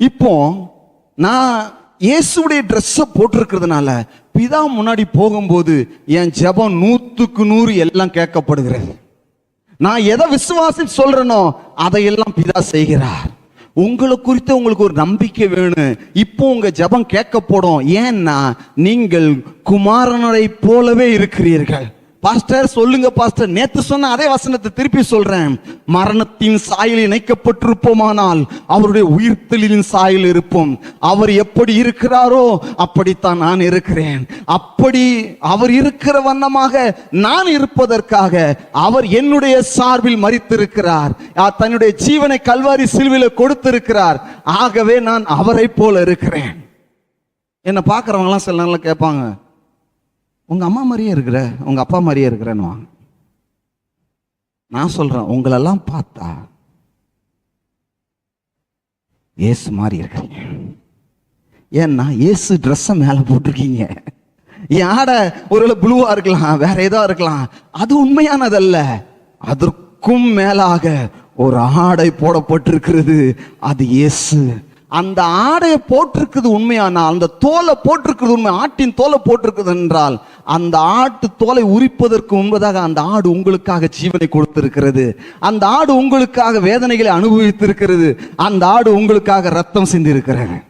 இப்போ நான் இயேசுடைய ட்ரெஸ்ஸை போட்டிருக்கிறதுனால பிதா முன்னாடி போகும்போது என் ஜெபம் நூற்றுக்கு நூறு எல்லாம் கேட்கப்படுகிறது. நான் எதை விசுவாசி சொல்றேனோ அதையெல்லாம் பிதா செய்கிறார். உங்களை குறித்து உங்களுக்கு ஒரு நம்பிக்கை வேணும். இப்போ உங்க ஜெபம் கேட்கப்படும். ஏன்னா நீங்கள் குமாரனரை போலவே இருக்கிறீர்கள். பாஸ்டர் சொல்லுங்க பாஸ்டர். நேத்து சொன்ன அதே வசனத்தை திருப்பி சொல்றேன். மரணத்தின் சாயல் இணைக்கப்பட்டிருப்போமானால் அவருடைய உயிர்த்தலின் சாயல் இருப்போம். அவர் எப்படி இருக்கிறாரோ அப்படித்தான் நான் இருக்கிறேன். அப்படி அவர் இருக்கிற வண்ணமாக நான் இருப்பதற்காக அவர் என்னுடைய சார்பில் மறித்திருக்கிறார் தன்னுடைய ஜீவனை கல்வாரி சிலுவில கொடுத்திருக்கிறார். ஆகவே நான் அவரை போல இருக்கிறேன். என்ன பார்க்குறவங்களாம் சில நாளில் கேட்பாங்க உங்க அம்மா மாதிரியே இருக்கிற உங்க அப்பா மாதிரியே இருக்கிறேன்னு நான் சொல்றேன் உங்களெல்லாம் பார்த்தா இயேசு மாதிரி இருக்கிறீங்க. ஏன்னா இயேசு ட்ரெஸ்ஸை மேலே போட்டிருக்கீங்க. என் ஆடை ஒருவேளை ப்ளூவாக இருக்கலாம் வேற ஏதோ இருக்கலாம் அது உண்மையானதல்ல. அதற்கும் மேலாக ஒரு ஆடை போடப்பட்டிருக்கிறது அது இயேசு அந்த ஆடையை போட்டிருக்குது உண்மையானா அந்த தோலை போட்டிருக்குது உண்மை ஆட்டின் தோலை போட்டிருக்குது என்றால் அந்த ஆட்டு தோலை உரிப்பதற்கு முன்பதாக அந்த ஆடு உங்களுக்காக ஜீவனை கொடுத்திருக்கிறது. அந்த ஆடு உங்களுக்காக வேதனைகளை அனுபவித்திருக்கிறது. அந்த ஆடு உங்களுக்காக ரத்தம் சிந்திருக்கிறது.